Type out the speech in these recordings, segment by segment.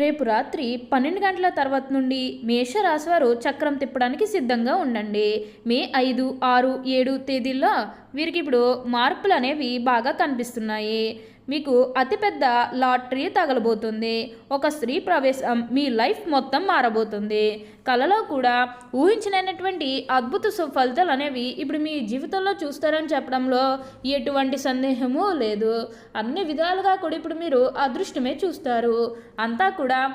రేపు రాత్రి పన్నెండు గంటల తర్వాత నుండి మేషరాశి వారు చక్రం తిప్పడానికి సిద్ధంగా ఉండండి. మే ఐదు ఆరు ఏడు తేదీల్లో వీరికి ఇప్పుడు మార్పులు అనేవి బాగా కనిపిస్తున్నాయి. మీకు అతిపెద్ద లాటరీ తగలబోతుంది. ఒక స్త్రీ ప్రవేశం మీ లైఫ్ మొత్తం మారబోతుంది. కళలో కూడా ఊహించినటువంటి అద్భుత సుఫలితాలు అనేవి ఇప్పుడు మీ జీవితంలో చూస్తారని చెప్పడంలో ఎటువంటి సందేహము లేదు. అన్ని విధాలుగా కూడా ఇప్పుడు మీరు అదృష్టమే చూస్తారు. అంతా కూడా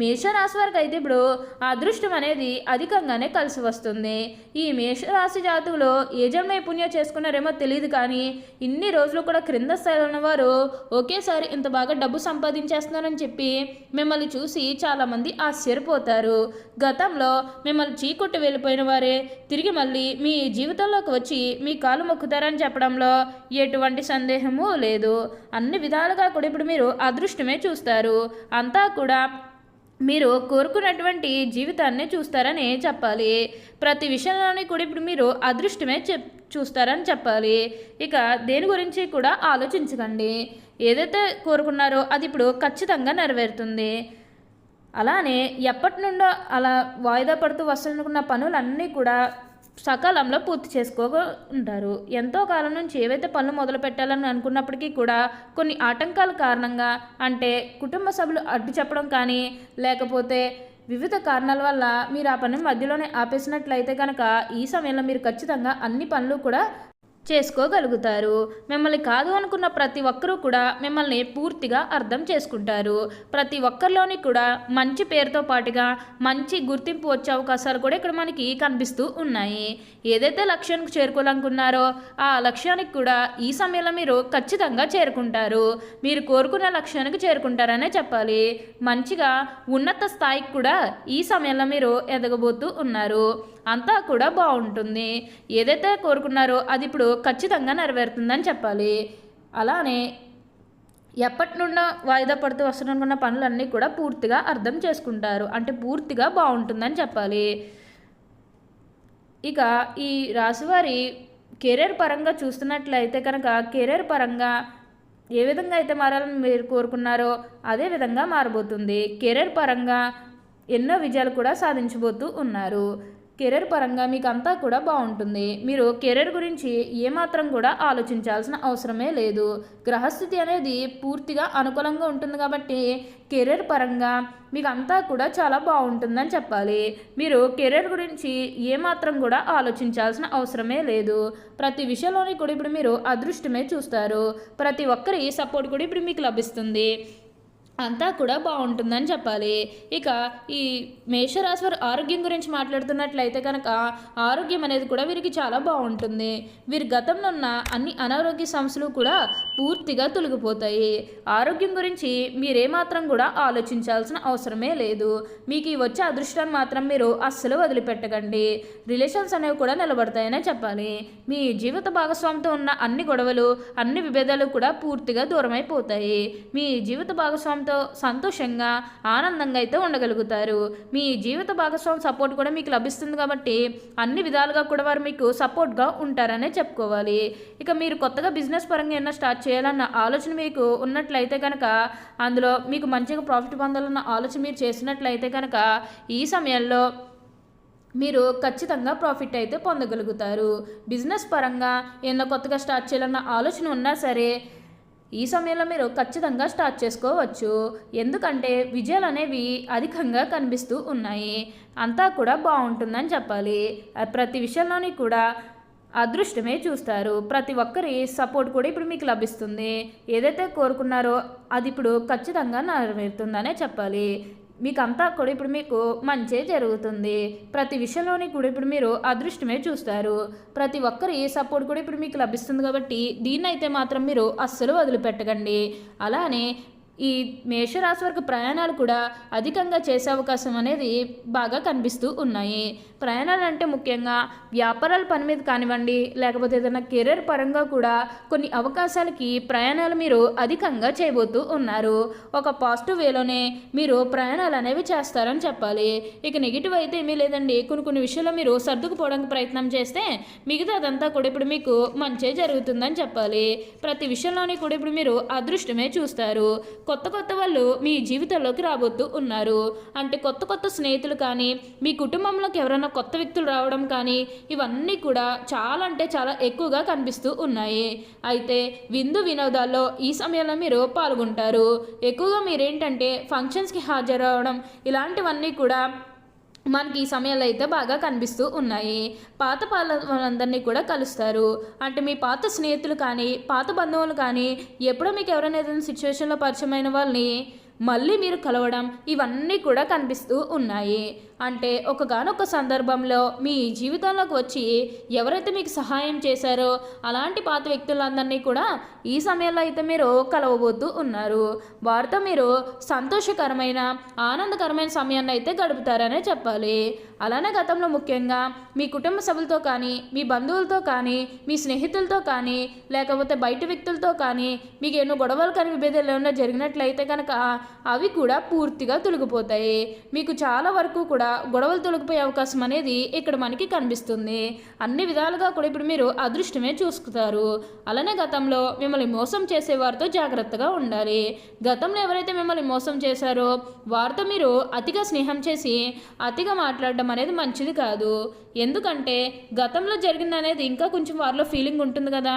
మేషరాశి వారికి అయితే ఇప్పుడు అదృష్టం అనేది అధికంగానే కలిసి వస్తుంది. ఈ మేషరాశి జాతకులు ఏ జన్మ పుణ్యం చేసుకున్నారేమో తెలియదు కానీ ఇన్ని రోజులు కూడా క్రింద స్థాయిలో ఉన్నవారు ఒకేసారి ఇంత బాగా డబ్బు సంపాదించేస్తున్నారని చెప్పి మిమ్మల్ని చూసి చాలామంది ఆశ్చర్యపోతారు. గతంలో మిమ్మల్ని చీకొట్టి వెళ్ళిపోయిన వారే తిరిగి మళ్ళీ మీ జీవితంలోకి వచ్చి మీ కాలు మొక్కుతారని చెప్పడంలో ఎటువంటి సందేహము లేదు. అన్ని విధాలుగా కూడా ఇప్పుడు మీరు అదృష్టమే చూస్తారు. అంతా కూడా మీరు కోరుకున్నటువంటి జీవితాన్ని చూస్తారని చెప్పాలి. ప్రతి విషయంలోని కూడా ఇప్పుడు మీరు అదృష్టమే చెప్ చూస్తారని చెప్పాలి. ఇక దేని గురించి కూడా ఆలోచించకండి. ఏదైతే కోరుకున్నారో అది ఇప్పుడు ఖచ్చితంగా నెరవేరుతుంది. అలానే ఎప్పటి నుండో అలా వాయిదా పడుతూ వస్తున్న పనులన్నీ కూడా సకాలంలో పూర్తి చేసుకో ఉంటారు. ఎంతో కాలం నుంచి ఏవైతే పనులు మొదలు పెట్టాలని అనుకున్నప్పటికీ కూడా కొన్ని ఆటంకాల కారణంగా అంటే కుటుంబ సభ్యులు అడ్డు చెప్పడం కానీ లేకపోతే వివిధ కారణాల వల్ల మీరు ఆ పని మధ్యలోనే ఆపేసినట్లయితే కనుక ఈ సమయంలో మీరు ఖచ్చితంగా అన్ని పనులు కూడా చేసుకోగలుగుతారు. మిమ్మల్ని కాదు అనుకున్న ప్రతి ఒక్కరూ కూడా మిమ్మల్ని పూర్తిగా అర్థం చేసుకుంటారు. ప్రతి ఒక్కరిలోని కూడా మంచి పేరుతో పాటుగా మంచి గుర్తింపు వచ్చే అవకాశాలు కూడా ఇక్కడ మనకి కనిపిస్తూ ఉన్నాయి. ఏదైతే లక్ష్యానికి చేరుకోవాలనుకున్నారో ఆ లక్ష్యానికి కూడా ఈ సమయంలో మీరు ఖచ్చితంగా చేరుకుంటారు. మీరు కోరుకున్న లక్ష్యానికి చేరుకుంటారనే చెప్పాలి. మంచిగా ఉన్నత స్థాయికి కూడా ఈ సమయంలో మీరు ఎదగబోతూ ఉన్నారు. అంతా కూడా బాగుంటుంది. ఏదైతే కోరుకున్నారో అది ఇప్పుడు ఖచ్చితంగా నెరవేరుతుందని చెప్పాలి. అలానే ఎప్పటి నుండో వాయిదా పడుతూ వస్తున్న పనులన్నీ కూడా పూర్తిగా అర్థం చేసుకుంటారు. అంటే పూర్తిగా బాగుంటుందని చెప్పాలి. ఇక ఈ రాశివారి కెరీర్ పరంగా చూస్తున్నట్లయితే కనుక కెరీర్ పరంగా ఏ విధంగా అయితే మారాలని మీరు కోరుకున్నారో అదే విధంగా మారబోతుంది. కెరీర్ పరంగా ఎన్నో విజయాలు కూడా సాధించబోతూ ఉన్నారు. కెరీర్ పరంగా మీకు అంతా కూడా బాగుంటుంది. మీరు కెరీర్ గురించి ఏమాత్రం కూడా ఆలోచించాల్సిన అవసరమే లేదు. గ్రహస్థితి అనేది పూర్తిగా అనుకూలంగా ఉంటుంది కాబట్టి కెరీర్ పరంగా మీకు అంతా కూడా చాలా బాగుంటుందని చెప్పాలి. మీరు కెరీర్ గురించి ఏమాత్రం కూడా ఆలోచించాల్సిన అవసరమే లేదు. ప్రతి విషయంలోని కూడా ఇప్పుడు మీరు అదృష్టమే చూస్తారు. ప్రతి ఒక్కరి సపోర్ట్ కూడా ఇప్పుడు మీకు లభిస్తుంది. అంతా కూడా బాగుంటుందని చెప్పాలి. ఇక ఈ మేషరాశి వారి ఆరోగ్యం గురించి మాట్లాడుతున్నట్లయితే కనుక ఆరోగ్యం అనేది కూడా వీరికి చాలా బాగుంటుంది. వీరి గతంలో ఉన్న అన్ని అనారోగ్య సమస్యలు కూడా పూర్తిగా తొలగిపోతాయి. ఆరోగ్యం గురించి మీరేమాత్రం కూడా ఆలోచించాల్సిన అవసరమే లేదు. మీకు ఈ వచ్చే అదృష్టాన్ని మాత్రం మీరు అస్సలు వదిలిపెట్టకండి. రిలేషన్స్ అనేవి కూడా నిలబడతాయనే చెప్పాలి. మీ జీవిత భాగస్వామితో ఉన్న అన్ని గొడవలు అన్ని విభేదాలు కూడా పూర్తిగా దూరమైపోతాయి. మీ జీవిత భాగస్వామి ఎంతో సంతోషంగా ఆనందంగా అయితే ఉండగలుగుతారు. మీ జీవిత భాగస్వామి సపోర్ట్ కూడా మీకు లభిస్తుంది కాబట్టి అన్ని విధాలుగా కూడా వారు మీకు సపోర్ట్గా ఉంటారనే చెప్పుకోవాలి. ఇక మీరు కొత్తగా బిజినెస్ పరంగా ఏమైనా స్టార్ట్ చేయాలన్న ఆలోచన మీకు ఉన్నట్లయితే కనుక అందులో మీకు మంచిగా ప్రాఫిట్ పొందాలన్న ఆలోచన మీరు చేసినట్లయితే కనుక ఈ సమయంలో మీరు ఖచ్చితంగా ప్రాఫిట్ అయితే పొందగలుగుతారు. బిజినెస్ పరంగా ఏమైనా కొత్తగా స్టార్ట్ చేయాలన్న ఆలోచన ఉన్నా సరే ఈ సమయంలో మీరు ఖచ్చితంగా స్టార్ట్ చేసుకోవచ్చు. ఎందుకంటే విజయాలు అనేవి అధికంగా కనిపిస్తూ ఉన్నాయి. అంతా కూడా బాగుంటుందని చెప్పాలి. ప్రతి విషయంలోని కూడా అదృష్టమే చూస్తారు. ప్రతి ఒక్కరి సపోర్ట్ కూడా ఇప్పుడు మీకు లభిస్తుంది. ఏదైతే కోరుకున్నారో అది ఇప్పుడు ఖచ్చితంగా నెరవేరుతుందనే చెప్పాలి. మీకు అంతా కూడా ఇప్పుడు మీకు మంచే జరుగుతుంది. ప్రతి విషయంలోని కూడా ఇప్పుడు మీరు అదృష్టమే చూస్తారు. ప్రతి ఒక్కరి సపోర్ట్ కూడా ఇప్పుడు మీకు లభిస్తుంది కాబట్టి దీన్నైతే మాత్రం మీరు అస్సలు వదిలిపెట్టకండి. అలానే ఈ మేషరాశి వరకు ప్రయాణాలు కూడా అధికంగా చేసే అవకాశం అనేది బాగా కనిపిస్తూ ఉన్నాయి. ప్రయాణాలు అంటే ముఖ్యంగా వ్యాపారాల పని మీద కానివ్వండి లేకపోతే ఏదైనా కెరీర్ పరంగా కూడా కొన్ని అవకాశాలకి ప్రయాణాలు మీరు అధికంగా చేయబోతూ ఉన్నారు. ఒక పాజిటివ్ వేలోనే మీరు ప్రయాణాలు అనేవి చేస్తారని చెప్పాలి. ఇక నెగిటివ్ అయితే ఏమీ లేదండి. కొన్ని కొన్ని విషయాల్లో మీరు సర్దుకుపోవడానికి ప్రయత్నం చేస్తే మిగతా అదంతా కూడా ఇప్పుడు మీకు మంచే జరుగుతుందని చెప్పాలి. ప్రతి విషయంలోని కూడా ఇప్పుడు మీరు అదృష్టమే చూస్తారు. కొత్త కొత్త వాళ్ళు మీ జీవితంలోకి రాబోతూ ఉన్నారు. అంటే కొత్త కొత్త స్నేహితులు కానీ మీ కుటుంబంలోకి ఎవరైనా కొత్త వ్యక్తులు రావడం కానీ ఇవన్నీ కూడా చాలా అంటే చాలా ఎక్కువగా కనిపిస్తూ ఉన్నాయి. అయితే విందు వినోదాల్లో ఈ సమయంలో మీరు పాల్గొంటారు. ఎక్కువగా మీరేంటంటే ఫంక్షన్స్కి హాజరవడం ఇలాంటివన్నీ కూడా మనకి ఈ సమయంలో అయితే బాగా కనిపిస్తూ ఉన్నాయి. పాత పాల కూడా కలుస్తారు. అంటే మీ పాత స్నేహితులు కానీ పాత బంధువులు కానీ ఎప్పుడో మీకు ఎవరైనా ఏదైనా సిచ్యువేషన్లో పరిచయమైన వాళ్ళని మళ్ళీ మీరు కలవడం ఇవన్నీ కూడా కనిపిస్తూ ఉన్నాయి. అంటే ఒకగానొక సందర్భంలో మీ జీవితంలోకి వచ్చి ఎవరైతే మీకు సహాయం చేశారో అలాంటి పాత వ్యక్తులందరినీ కూడా ఈ సమయంలో అయితే మీరు కలవబోతూ ఉన్నారు. వారితో మీరు సంతోషకరమైన ఆనందకరమైన సమయాన్ని అయితే గడుపుతారనే చెప్పాలి. అలానే గతంలో ముఖ్యంగా మీ కుటుంబ సభ్యులతో కానీ మీ బంధువులతో కానీ మీ స్నేహితులతో కానీ లేకపోతే బయట వ్యక్తులతో కానీ మీకు ఎన్నో గొడవలు కానీ విభేదాలు ఏమైనా జరిగినట్లయితే కనుక అవి కూడా పూర్తిగా తొలగిపోతాయి. మీకు చాలా వరకు కూడా గొడవలు తొలగిపోయే అవకాశం అనేది ఇక్కడ మనకి కనిపిస్తుంది. అన్ని విధాలుగా కూడా ఇప్పుడు మీరు అదృష్టమే చూసుకుతారు. అలానే గతంలో మిమ్మల్ని మోసం చేసేవారితో జాగ్రత్తగా ఉండాలి. గతంలో ఎవరైతే మిమ్మల్ని మోసం చేశారో వారితో మీరు అతిగా స్నేహం చేసి అతిగా మాట్లాడడం అనేది మంచిది కాదు. ఎందుకంటే గతంలో జరిగింది అనేది ఇంకా కొంచెం వారిలో ఫీలింగ్ ఉంటుంది కదా.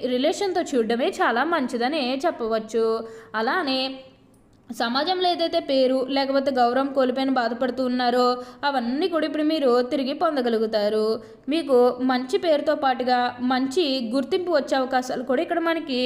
రిలేషన్తో చూడడమే చాలా మంచిదని చెప్పవచ్చు. అలానే సమాజంలో ఏదైతే పేరు లేకపోతే గౌరవం కోల్పోయిన బాధపడుతూ ఉన్నారో అవన్నీ కూడా ఇప్పుడు మీరు తిరిగి పొందగలుగుతారు. మీకు మంచి పేరుతో పాటుగా మంచి గుర్తింపు వచ్చే అవకాశాలు కూడా ఇక్కడ మనకి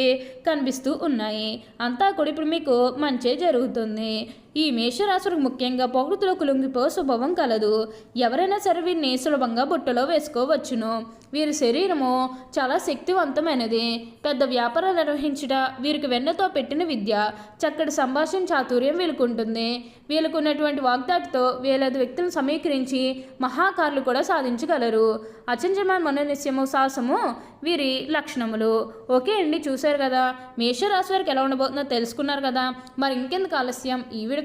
కనిపిస్తూ ఉన్నాయి. అంతా కూడా ఇప్పుడు మీకు మంచే జరుగుతుంది. ఈ మేషరాశులకు ముఖ్యంగా పొగడుతులకు లొంగిపో స్వభావం కలదు. ఎవరైనా సరే వీరిని సులభంగా బుట్టలో వేసుకోవచ్చును. వీరి శరీరము చాలా శక్తివంతమైనది. పెద్ద వ్యాపారాలు నిర్వహించుట వీరికి వెన్నతో పెట్టిన విద్య చక్కటి సంభాషణ చాతుర్యం వీలుకుంటుంది వీళ్ళకు ఉన్నటువంటి వాగ్దాటితో వేలాది వ్యక్తులను సమీకరించి మహాకారులు కూడా సాధించగలరు. అచంచమైన మనోనిశ్యము సాహసము వీరి లక్షణములు. ఓకే అండి చూశారు కదా? మేషరాశి వారికి ఎలా ఉండబోతుందో తెలుసుకున్నారు కదా? మరి ఇంకెందుకు ఆలస్యం? ఈ వీడియో